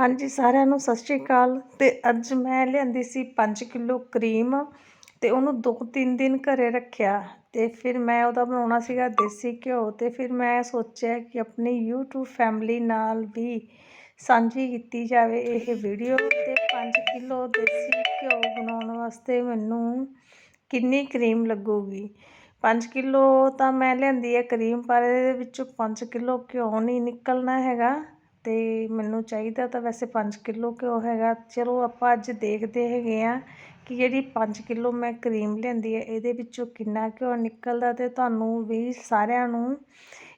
ਹਾਂਜੀ, ਸਾਰਿਆਂ ਨੂੰ ਸਤਿ ਸ਼੍ਰੀ ਅਕਾਲ। ਤੇ ਅੱਜ ਮੈਂ ਲਿਆਂਦੀ ਸੀ 5 ਕਿਲੋ ਕਰੀਮ ਤੇ ਉਹਨੂੰ 2-3 ਦਿਨ ਘਰੇ ਰੱਖਿਆ ਤੇ ਫਿਰ ਮੈਂ ਉਹਦਾ ਬਣਾਉਣਾ ਸੀਗਾ ਦੇਸੀ ਘਿਓ ਤੇ ਫਿਰ ਮੈਂ ਸੋਚਿਆ ਕਿ ਆਪਣੀ YouTube ਫੈਮਿਲੀ ਨਾਲ ਵੀ ਸਾਂਝੀ ਕੀਤੀ ਜਾਵੇ ਇਹ ਵੀਡੀਓ ਤੇ 5 ਕਿਲੋ ਦੇਸੀ ਘਿਓ ਬਣਾਉਣ ਵਾਸਤੇ ਮੈਨੂੰ ਕਿੰਨੀ ਕਰੀਮ ਲੱਗੂਗੀ? 5 ਕਿਲੋ ਤਾਂ ਮੈਂ ਲਿਆਂਦੀ ਹੈ ਕਰੀਮ, ਪਰ ਇਹਦੇ ਵਿੱਚੋਂ 5 ਕਿਲੋ ਘਿਓ ਨਹੀਂ ਨਿਕਲਣਾ ਹੈਗਾ। ਅਤੇ ਮੈਨੂੰ ਚਾਹੀਦਾ ਤਾਂ ਵੈਸੇ ਪੰਜ ਕਿਲੋ ਘਿਓ ਹੈਗਾ? ਚਲੋ ਆਪਾਂ ਅੱਜ ਦੇਖਦੇ ਹੈਗੇ ਹਾਂ ਕਿ ਜਿਹੜੀ ਪੰਜ ਕਿਲੋ ਮੈਂ ਕਰੀਮ ਲਿਆਂਦੀ ਹੈ, ਇਹਦੇ ਵਿੱਚੋਂ ਕਿੰਨਾ ਘਿਓ ਨਿਕਲਦਾ ਅਤੇ ਤੁਹਾਨੂੰ ਵੀ ਸਾਰਿਆਂ ਨੂੰ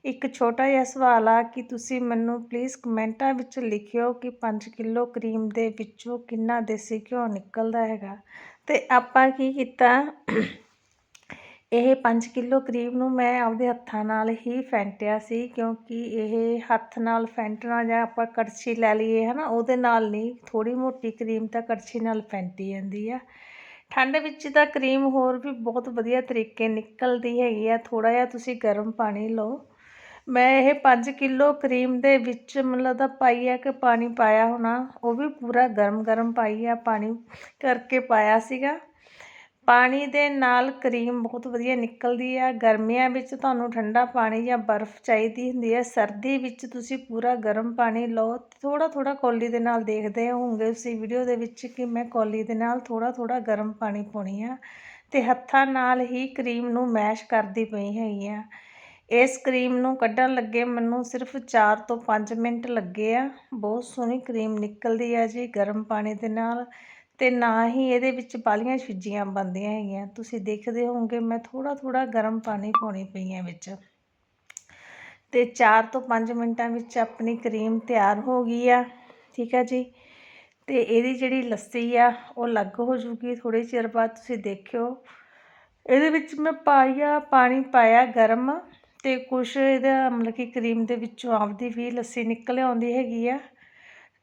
ਇੱਕ ਛੋਟਾ ਜਿਹਾ ਸਵਾਲ ਆ ਕਿ ਤੁਸੀਂ ਮੈਨੂੰ ਪਲੀਜ਼ ਕਮੈਂਟਾਂ ਵਿੱਚ ਲਿਖਿਓ ਕਿ ਪੰਜ ਕਿਲੋ ਕਰੀਮ ਦੇ ਵਿੱਚੋਂ ਕਿੰਨਾ ਦੇਸੀ ਘਿਓ ਨਿਕਲਦਾ ਹੈਗਾ। ਅਤੇ ਆਪਾਂ ਕੀ ਕੀਤਾ ਇਹ ਪੰਜ ਕਿਲੋ ਕਰੀਮ ਨੂੰ ਮੈਂ ਆਪਦੇ ਹੱਥਾਂ ਨਾਲ ਹੀ ਫੈਂਟਿਆ ਸੀ, ਕਿਉਂਕਿ ਇਹ ਹੱਥ ਨਾਲ ਫੈਂਟਣਾ ਜਾਂ ਆਪਾਂ ਕੜਛੀ ਲੈ ਲਈਏ ਹੈ ਨਾ ਉਹਦੇ ਨਾਲ ਨਹੀਂ, ਥੋੜ੍ਹੀ ਮੋਟੀ ਕਰੀਮ ਤਾਂ ਕੜਛੀ ਨਾਲ ਫੈਂਟੀ ਜਾਂਦੀ ਆ। ਠੰਡ ਵਿੱਚ ਤਾਂ ਕਰੀਮ ਹੋਰ ਵੀ ਬਹੁਤ ਵਧੀਆ ਤਰੀਕੇ ਨਿਕਲਦੀ ਹੈਗੀ ਆ, ਥੋੜ੍ਹਾ ਜਿਹਾ ਤੁਸੀਂ ਗਰਮ ਪਾਣੀ ਲਓ। ਮੈਂ ਇਹ 5 ਕਿਲੋ ਕਰੀਮ ਦੇ ਵਿੱਚ ਮਤਲਬ ਤਾਂ ਪਾਈ ਆ ਕਿ ਪਾਣੀ ਪਾਇਆ ਹੋਣਾ, ਉਹ ਵੀ ਪੂਰਾ ਗਰਮ ਗਰਮ ਪਾਈ ਆ, ਪਾਣੀ ਕਰਕੇ ਪਾਇਆ ਸੀਗਾ। ਪਾਣੀ ਦੇ ਨਾਲ ਕਰੀਮ ਬਹੁਤ ਵਧੀਆ ਨਿਕਲਦੀ ਆ। ਗਰਮੀਆਂ ਵਿੱਚ ਤੁਹਾਨੂੰ ਠੰਡਾ ਪਾਣੀ ਜਾਂ ਬਰਫ਼ ਚਾਹੀਦੀ ਹੁੰਦੀ ਹੈ ਸਰਦੀ ਵਿੱਚ ਤੁਸੀਂ ਪੂਰਾ ਗਰਮ ਪਾਣੀ ਲਓ। ਥੋੜ੍ਹਾ ਥੋੜ੍ਹਾ ਕੌਲੀ ਦੇ ਨਾਲ ਦੇਖਦੇ ਹੋਵੋਗੇ ਤੁਸੀਂ ਵੀਡੀਓ ਦੇ ਵਿੱਚ ਕਿ ਮੈਂ ਕੌਲੀ ਦੇ ਨਾਲ ਥੋੜ੍ਹਾ ਥੋੜ੍ਹਾ ਗਰਮ ਪਾਣੀ ਪਾਉਣੀ ਆ। ਅਤੇ ਹੱਥਾਂ ਨਾਲ ਹੀ ਕਰੀਮ ਨੂੰ ਮੈਸ਼ ਕਰਦੀ ਪਈ ਹੈਗੀ ਆ। ਇਸ ਕਰੀਮ ਨੂੰ ਕੱਢਣ ਲੱਗੇ ਮੈਨੂੰ ਸਿਰਫ 4 ਤੋਂ 5 ਮਿੰਟ ਲੱਗੇ ਆ। ਬਹੁਤ ਸੋਹਣੀ ਕਰੀਮ ਨਿਕਲਦੀ ਆ ਜੀ ਗਰਮ ਪਾਣੀ ਦੇ ਨਾਲ। ਤੇ ਨਾ ਹੀ ਇਹਦੇ ਵਿੱਚ ਬਾਲੀਆਂ ਛਿੱਜੀਆਂ ਬੰਦੀਆਂ ਹੈਗੀਆਂ। ਤੁਸੀਂ ਦੇਖਦੇ ਹੋਵੋਗੇ ਮੈਂ ਥੋੜਾ ਥੋੜਾ ਗਰਮ ਪਾਣੀ ਪਾਉਣੀ ਪਈ ਹੈ ਵਿੱਚ। ਤੇ 4 ਤੋਂ 5 ਮਿੰਟਾਂ ਵਿੱਚ ਆਪਣੀ ਕਰੀਮ ਤਿਆਰ ਹੋ ਗਈ ਆ, ਠੀਕ ਆ ਜੀ? ਤੇ ਇਹਦੀ ਜਿਹੜੀ ਲੱਸੀ ਆ, ਉਹ ਅਲੱਗ ਹੋ ਜੂਗੀ ਥੋੜੇ ਚਿਰ ਬਾਅਦ ਤੁਸੀਂ ਦੇਖਿਓ। ਇਹਦੇ ਵਿੱਚ ਮੈਂ ਪਾਇਆ, ਪਾਣੀ ਪਾਇਆ ਗਰਮ ਤੇ ਕੁਛ ਇਹਦਾ ਮਤਲਬ ਕਿ ਕਰੀਮ ਦੇ ਵਿੱਚੋਂ ਆਪਦੀ ਵੀ ਲੱਸੀ ਨਿਕਲ ਆਉਂਦੀ ਹੈਗੀ ਆ।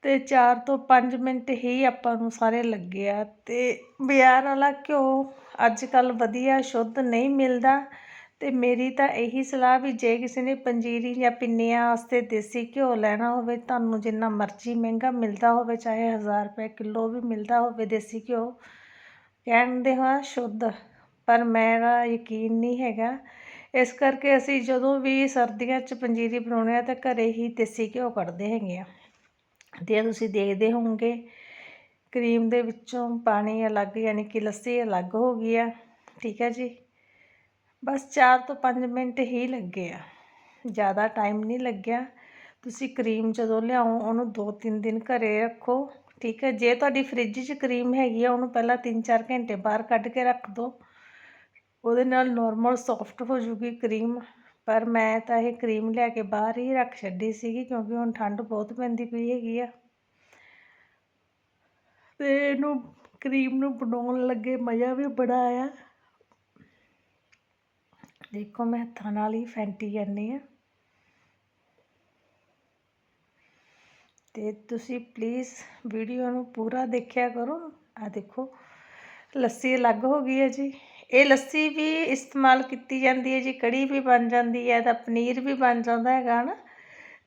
ਅਤੇ ਚਾਰ ਤੋਂ ਪੰਜ ਮਿੰਟ ਹੀ ਆਪਾਂ ਨੂੰ ਸਾਰੇ ਲੱਗੇ ਆ। ਅਤੇ ਬਜ਼ਾਰ ਵਾਲਾ ਘਿਓ ਅੱਜ ਕੱਲ੍ਹ ਵਧੀਆ, ਸ਼ੁੱਧ ਨਹੀਂ ਮਿਲਦਾ। ਅਤੇ ਮੇਰੀ ਤਾਂ ਇਹੀ ਸਲਾਹ ਵੀ ਜੇ ਕਿਸੇ ਨੇ ਪੰਜੀਰੀ ਜਾਂ ਪਿੰਨੀਆਂ ਵਾਸਤੇ ਦੇਸੀ ਘਿਓ ਲੈਣਾ ਹੋਵੇ, ਤੁਹਾਨੂੰ ਜਿੰਨਾ ਮਰਜ਼ੀ ਮਹਿੰਗਾ ਮਿਲਦਾ ਹੋਵੇ, ਚਾਹੇ ਹਜ਼ਾਰ ਰੁਪਏ, ਕਿਲੋ ਵੀ ਮਿਲਦਾ ਹੋਵੇ ਦੇਸੀ ਘਿਓ ਕਹਿੰਦੇ ਹਾਂ ਸ਼ੁੱਧ। ਪਰ ਮੇਰਾ ਯਕੀਨ ਨਹੀਂ ਹੈਗਾ। ਇਸ ਕਰਕੇ ਅਸੀਂ ਜਦੋਂ ਵੀ ਸਰਦੀਆਂ 'ਚ ਪੰਜੀਰੀ ਬਣਾਉਣੇ ਆ ਤਾਂ ਘਰੇ ਹੀ ਦੇਸੀ ਘਿਓ ਕੱਢਦੇ ਹੈਗੇ ਆ ਤੇ ਤੁਸੀਂ ਦੇਖਦੇ ਹੋਵੋਗੇ, ਕਰੀਮ ਦੇ ਵਿੱਚੋਂ ਪਾਣੀ ਅਲੱਗ ਯਾਨੀ ਕਿ ਲੱਸੀ ਅਲੱਗ ਹੋ ਗਈ ਆ, ਠੀਕ ਹੈ ਜੀ। ਬਸ 4 ਤੋਂ 5 ਮਿੰਟ ਹੀ ਲੱਗੇ ਆ, ਜ਼ਿਆਦਾ ਟਾਈਮ ਨਹੀਂ ਲੱਗਿਆ। ਤੁਸੀਂ ਕਰੀਮ ਜਦੋਂ ਲਿਆਓ, ਉਹਨੂੰ 2-3 ਦਿਨ ਘਰੇ ਰੱਖੋ, ਠੀਕ ਹੈ ਜੇ ਤੁਹਾਡੀ ਫ੍ਰਿਜ 'ਚ ਕਰੀਮ ਹੈਗੀ ਆ, ਉਹਨੂੰ ਪਹਿਲਾਂ 3-4 ਘੰਟੇ ਬਾਹਰ ਕੱਢ ਕੇ ਰੱਖ ਦਿਓ ਉਹਦੇ ਨਾਲ ਨੋਰਮਲ ਸੌਫਟ ਹੋ ਜੂਗੀ ਕਰੀਮ। ਪਰ ਮੈਂ ਤਾਂ ਇਹ ਕਰੀਮ ਲਿਆ ਕੇ ਬਾਹਰ ਹੀ ਰੱਖ ਛੱਡੀ ਸੀਗੀ ਕਿਉਂਕਿ ਹੁਣ ਠੰਡ ਬਹੁਤ ਪੈਂਦੀ ਪਈ ਹੈਗੀ ਆ। ਤੇ ਇਹਨੂੰ ਕਰੀਮ ਨੂੰ ਬਣਾਉਣ ਲੱਗੇ ਮਜ਼ਾ ਵੀ ਬੜਾ ਆਇਆ। ਦੇਖੋ ਮੈਂ ਹੱਥਾਂ ਨਾਲ ਹੀ ਫੈਂਟੀ ਜਾਂਦੀ ਆ। ਤੇ ਤੁਸੀਂ ਪਲੀਜ਼ ਵੀਡੀਓ ਨੂੰ ਪੂਰਾ ਦੇਖਿਆ ਕਰੋ। ਆ ਦੇਖੋ, ਲੱਸੀ ਅਲੱਗ ਹੋ ਗਈ ਹੈ ਜੀ। ਇਹ ਲੱਸੀ ਵੀ ਇਸਤੇਮਾਲ ਕੀਤੀ ਜਾਂਦੀ ਹੈ ਜੀ, ਕੜੀ ਵੀ ਬਣ ਜਾਂਦੀ ਹੈ ਤਾਂ ਪਨੀਰ ਵੀ ਬਣ ਜਾਂਦਾ ਹੈਗਾ ਨਾ।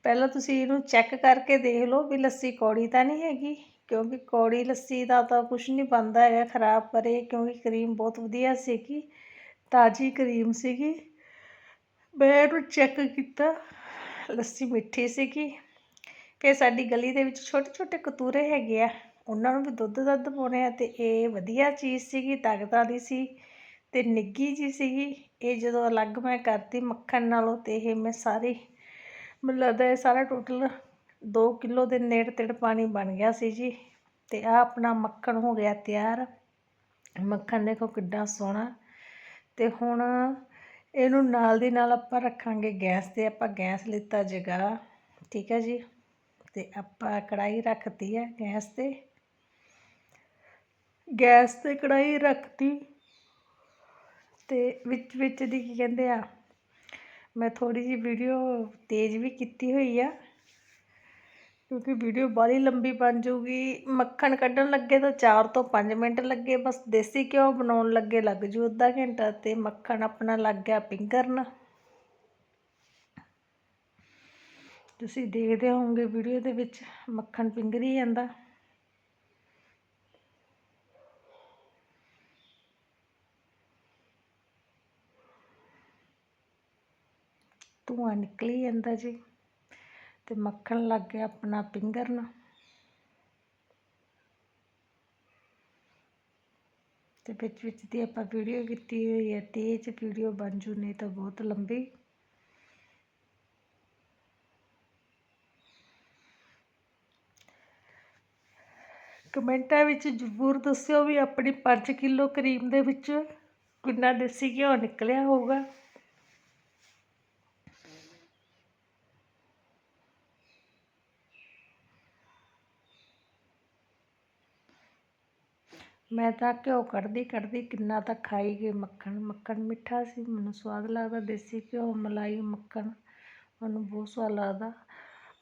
ਪਹਿਲਾਂ ਤੁਸੀਂ ਇਹਨੂੰ ਚੈੱਕ ਕਰਕੇ ਦੇਖ ਲਓ ਵੀ ਲੱਸੀ ਕੌੜੀ ਤਾਂ ਨਹੀਂ ਹੈਗੀ, ਕਿਉਂਕਿ ਕੌੜੀ ਲੱਸੀ ਦਾ ਤਾਂ ਕੁਝ ਨਹੀਂ ਬਣਦਾ ਹੈਗਾ, ਖਰਾਬ ਪਰੇ ਕਿਉਂਕਿ ਕਰੀਮ ਬਹੁਤ ਵਧੀਆ ਸੀਗੀ, ਤਾਜ਼ੀ ਕਰੀਮ ਸੀਗੀ। ਮੈਂ ਇਹਨੂੰ ਚੈੱਕ ਕੀਤਾ, ਲੱਸੀ ਮਿੱਠੀ ਸੀਗੀ। ਫਿਰ ਸਾਡੀ ਗਲੀ ਦੇ ਵਿੱਚ ਛੋਟੇ ਛੋਟੇ ਕਤੂਰੇ ਹੈਗੇ ਆ, ਉਹਨਾਂ ਨੂੰ ਵੀ ਦੁੱਧ ਦੱਧ ਪਾਉਣੇ ਆ ਤੇ ਇਹ ਵਧੀਆ ਚੀਜ਼ ਸੀਗੀ, ਤਾਕਤ ਵਾਲੀ ਸੀ। ਅਤੇ ਨਿੱਗੀ ਜੀ ਸੀਗੀ। ਇਹ ਜਦੋਂ ਅਲੱਗ ਮੈਂ ਕਰਤੀ ਮੱਖਣ ਨਾਲੋਂ ਤੇ ਇਹ ਮੈਂ ਸਾਰੀ, ਮੈਨੂੰ ਲੱਗਦਾ ਇਹ ਸਾਰਾ ਟੋਟਲ 2 ਕਿਲੋ ਦੇ ਨੇੜੇ ਤੇੜ ਪਾਣੀ ਬਣ ਗਿਆ ਸੀ ਜੀ। ਅਤੇ ਆ ਆਪਣਾ ਮੱਖਣ ਹੋ ਗਿਆ ਤਿਆਰ। ਮੱਖਣ ਦੇਖੋ ਕਿੱਡਾ ਸੋਹਣਾ। ਅਤੇ ਹੁਣ ਇਹਨੂੰ ਨਾਲ ਦੀ ਨਾਲ ਆਪਾਂ ਰੱਖਾਂਗੇ ਗੈਸ ਤੇ, ਆਪਾਂ ਗੈਸ ਲਿੱਤਾ ਜਗਾ, ਠੀਕ ਹੈ ਜੀ। ਤੇ ਆਪਾਂ ਕੜਾਈ ਰੱਖਤੀ ਹੈ ਗੈਸ ਤੇ। ਗੈਸ ਤੇ ਕੜਾਈ ਰੱਖਤੀ। ਅਤੇ ਵਿੱਚ ਵਿੱਚ ਦੀ ਕੀ ਕਹਿੰਦੇ ਆ, ਮੈਂ ਥੋੜ੍ਹੀ ਜਿਹੀ ਵੀਡੀਓ ਤੇਜ਼ ਵੀ ਕੀਤੀ ਹੋਈ ਆ, ਕਿਉਂਕਿ ਵੀਡੀਓ ਬਾਲੀ ਲੰਬੀ ਬਣ ਜੂਗੀ ਮੱਖਣ ਕੱਢਣ ਲੱਗੇ ਤਾਂ 4 ਤੋਂ 5 ਮਿੰਟ ਲੱਗੇ, ਬਸ ਦੇਸੀ ਘਿਓ ਬਣਾਉਣ ਲੱਗੇ ਲੱਗ ਜੂ ਅੱਧਾ ਘੰਟਾ ਤੇ ਮੱਖਣ ਆਪਣਾ ਲੱਗ ਗਿਆ ਪਿੰਗਰਨ। ਤੁਸੀਂ ਦੇਖਦੇ ਹੋਵੋਗੇ ਵੀਡੀਓ ਦੇ ਵਿੱਚ ਮੱਖਣ ਪਿੰਗਰੀ ਜਾਂਦਾ। ਧੂੰਆਂ ਨਿਕਲੀ ਜਾਂਦਾ ਜੀ। ਤੇ ਮੱਖਣ ਲੱਗ ਗਿਆ ਆਪਣਾ ਪਿੰਗਰਨ ਤੇ ਵਿੱਚ ਵਿੱਚ ਦੀ ਆਪਾਂ ਵੀਡੀਓ ਕੀਤੀ ਹੋਈ ਹੈ, ਤੇਜ਼ ਵੀਡੀਓ ਬਣ ਜੂ ਨਹੀਂ ਤਾਂ ਬਹੁਤ ਲੰਬੀ। ਕਮੈਂਟਾਂ ਵਿੱਚ ਜ਼ਰੂਰ ਦੱਸਿਓ ਵੀ ਆਪਣੀ 5 ਕਿਲੋ ਕਰੀਮ ਦੇ ਵਿੱਚ ਕਿੰਨਾ ਦੇਸੀ ਘਿਓ ਨਿਕਲਿਆ ਹੋਊਗਾ। ਮੈਂ ਤਾਂ ਘਿਓ ਕੱਢਦੀ ਕੱਢਦੀ ਕਿੰਨਾ ਤਾਂ ਖਾਈ ਗਈ ਮੱਖਣ ਮੱਖਣ ਮਿੱਠਾ ਸੀ, ਮੈਨੂੰ ਸਵਾਦ ਲੱਗਦਾ ਦੇਸੀ ਘਿਓ, ਮਲਾਈ, ਮੱਖਣ, ਮੈਨੂੰ ਬਹੁਤ ਸਵਾਦ ਲੱਗਦਾ।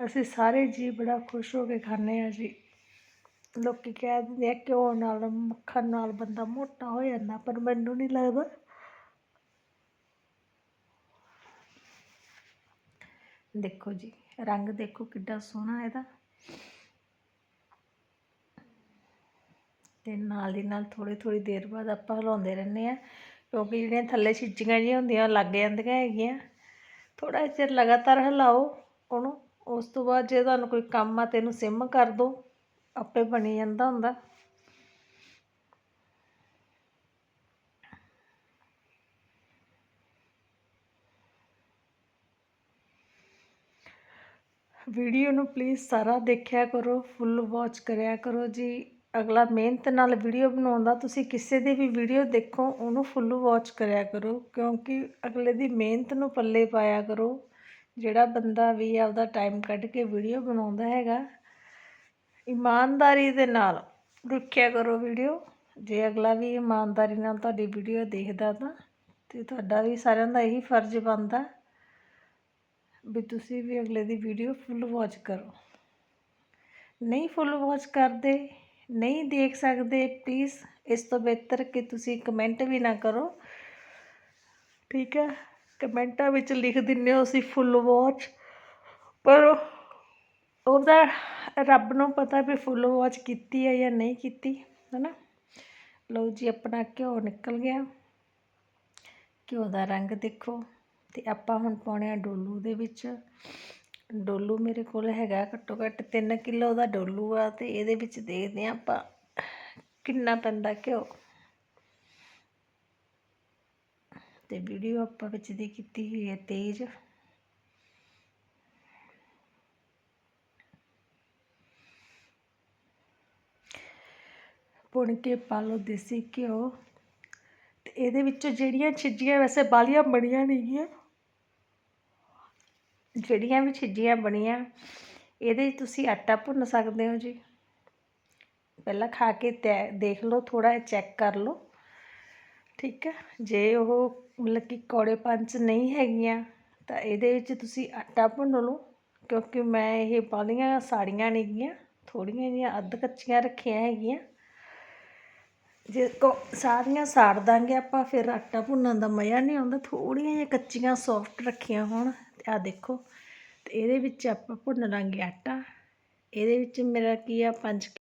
ਅਸੀਂ ਸਾਰੇ ਜੀ ਬੜਾ ਖੁਸ਼ ਹੋ ਕੇ ਖਾਂਦੇ ਹਾਂ ਜੀ। ਲੋਕੀ ਕਹਿ ਦਿੰਦੇ ਆ ਘਿਓ ਨਾਲ, ਮੱਖਣ ਨਾਲ ਬੰਦਾ ਮੋਟਾ ਹੋ ਜਾਂਦਾ, ਪਰ ਮੈਨੂੰ ਨਹੀਂ ਲੱਗਦਾ। ਦੇਖੋ ਜੀ, ਰੰਗ ਦੇਖੋ ਕਿੱਡਾ ਸੋਹਣਾ ਇਹਦਾ। ਅਤੇ ਨਾਲ ਦੀ ਨਾਲ ਥੋੜ੍ਹੀ ਥੋੜ੍ਹੀ ਦੇਰ ਬਾਅਦ ਆਪਾਂ ਹਿਲਾਉਂਦੇ ਰਹਿੰਦੇ ਹਾਂ, ਕਿਉਂਕਿ ਜਿਹੜੀਆਂ ਥੱਲੇ ਛਿੱਜੀਆਂ ਜਿਹੀਆਂ ਹੁੰਦੀਆਂ, ਉਹ ਲੱਗ ਜਾਂਦੀਆਂ ਹੈਗੀਆਂ। ਥੋੜਾ ਚਿਰ ਲਗਾਤਾਰ ਹਿਲਾਓ ਉਹਨੂੰ, ਉਸ ਤੋਂ ਬਾਅਦ ਜੇ ਤੁਹਾਨੂੰ ਕੋਈ ਕੰਮ ਆ ਤੇ ਇਹਨੂੰ ਸਿਮ ਕਰ ਦਿਓ ਆਪੇ ਬਣੀ ਜਾਂਦਾ ਹੁੰਦਾ। ਵੀਡੀਓ ਨੂੰ ਪਲੀਜ਼ ਸਾਰਾ ਦੇਖਿਆ ਕਰੋ, ਫੁੱਲ ਵਾਚ ਕਰਿਆ ਕਰੋ ਜੀ। ਅਗਲਾ ਮਿਹਨਤ ਨਾਲ ਵੀਡੀਓ ਬਣਾਉਂਦਾ, ਤੁਸੀਂ ਕਿਸੇ ਦੀ ਵੀ ਵੀਡੀਓ ਦੇਖੋ, ਉਹਨੂੰ ਫੁੱਲ ਵਾਚ ਕਰਿਆ ਕਰੋ, ਕਿਉਂਕਿ ਅਗਲੇ ਦੀ ਮਿਹਨਤ ਨੂੰ ਪੱਲੇ ਪਾਇਆ ਕਰੋ, ਜਿਹੜਾ ਬੰਦਾ ਵੀ ਆਪਦਾ ਟਾਈਮ ਕੱਢ ਕੇ ਵੀਡੀਓ ਬਣਾਉਂਦਾ ਹੈਗਾ, ਇਮਾਨਦਾਰੀ ਦੇ ਨਾਲ ਦੇਖਿਆ ਕਰੋ ਵੀਡੀਓ ਜੇ ਅਗਲਾ ਵੀ ਇਮਾਨਦਾਰੀ ਨਾਲ ਤੁਹਾਡੀ ਵੀਡੀਓ ਦੇਖਦਾ ਤਾਂ, ਤੇ ਤੁਹਾਡਾ ਵੀ ਸਾਰਿਆਂ ਦਾ ਇਹੀ ਫਰਜ਼ ਬਣਦਾ, ਵੀ ਤੁਸੀਂ ਵੀ ਅਗਲੇ ਦੀ ਵੀਡੀਓ ਫੁੱਲ ਵਾਚ ਕਰੋ। ਨਹੀਂ ਫੁੱਲ ਵਾਚ ਕਰਦੇ ਨਹੀਂ ਦੇਖ ਸਕਦੇ ਪਲੀਜ਼ ਇਸ ਤੋਂ ਬਿਹਤਰ ਕਿ ਤੁਸੀਂ ਕਮੈਂਟ ਵੀ ਨਾ ਕਰੋ। ਠੀਕ ਹੈ, ਕਮੈਂਟਾਂ ਵਿੱਚ ਲਿਖ ਦਿੰਦੇ ਹੋ ਅਸੀਂ ਫੁੱਲ ਵਾਚ ਪਰ ਉਹਦਾ ਰੱਬ ਨੂੰ ਪਤਾ ਵੀ ਫੁੱਲ ਵਾਚ ਕੀਤੀ ਹੈ ਜਾਂ ਨਹੀਂ ਕੀਤੀ, ਹੈਨਾ? ਲਓ ਜੀ, ਆਪਣਾ ਘਿਓ ਨਿਕਲ ਗਿਆ। ਘਿਓ ਦਾ ਰੰਗ ਦੇਖੋ, ਤੇ ਆਪਾਂ ਹੁਣ ਪਾਉਣੇ ਆ ਡੋਲੂ ਦੇ ਵਿੱਚ। ਡੋਲੂ ਮੇਰੇ ਕੋਲ ਹੈਗਾ ਘੱਟੋ ਘੱਟ 3 ਕਿਲੋ ਦਾ ਡੋਲੂ ਆ ਤੇ ਇਹਦੇ ਵਿੱਚ ਦੇਖਦੇ ਆ ਆਪਾਂ ਕਿੰਨਾ ਪੈਂਦਾ ਘਿਓ। ਤੇ ਵੀਡੀਓ ਆਪਾਂ ਵਿੱਚ ਦੀ ਕੀਤੀ ਹੋਈ ਹੈ ਤੇਜ਼। ਪੁਣ ਕੇ ਪਾ ਲਓ ਦੇਸੀ ਘਿਓ। ਤੇ ਇਹਦੇ ਵਿੱਚੋਂ ਜਿਹੜੀਆਂ ਛਿੱਜੀਆਂ ਵੈਸੇ ਬਾਲੀਆਂ ਬਣੀਆਂ ਨਹੀਂ ਜਿਹੜੀਆਂ ਵੀ ਛਿੱਜੀਆਂ ਬਣੀਆਂ, ਇਹਦੇ 'ਚ ਤੁਸੀਂ ਆਟਾ ਭੁੰਨ ਸਕਦੇ ਹੋ ਜੀ। ਪਹਿਲਾਂ ਖਾ ਕੇ ਦੇਖ ਲਓ ਥੋੜਾ ਜਿਹਾ ਚੈੱਕ ਕਰ ਲਓ। ਠੀਕ ਹੈ, ਜੇ ਉਹ ਮਤਲਬ ਕਿ ਕੌੜੇ ਪੰਚ ਨਹੀਂ ਹੈਗੀਆਂ, ਤਾਂ ਇਹਦੇ ਵਿੱਚ ਤੁਸੀਂ ਆਟਾ ਭੁੰਨ ਲਓ, ਕਿਉਂਕਿ ਮੈਂ ਇਹ ਬਾਲੀਆਂ ਸਾੜੀਆਂ ਨਹੀਂ ਗੀਆਂ ਥੋੜੀਆਂ ਜਿਹੀਆਂ ਅੱਧ ਕੱਚੀਆਂ ਰੱਖੀਆਂ ਹੈਗੀਆਂ। ਜੇ ਕੋ, ਸਾਰੀਆਂ ਸਾੜ ਦਾਂਗੇ ਆਪਾਂ, ਫਿਰ ਆਟਾ ਭੁੰਨਣ ਦਾ ਮਜ਼ਾ ਨਹੀਂ ਆਉਂਦਾ ਥੋੜੀਆਂ ਜਿਹੀਆਂ ਕੱਚੀਆਂ ਸੌਫਟ ਰੱਖੀਆਂ ਹੋਣ। ਤੇ ਆ ਦੇਖੋ, ਤੇ ਇਹਦੇ ਵਿੱਚ ਆਪਾਂ ਭੁੰਨ ਲਾਂਗੇ ਆਟਾ। ਇਹਦੇ ਵਿੱਚ ਮੇਰਾ ਕੀ ਆ, ਪੰਜ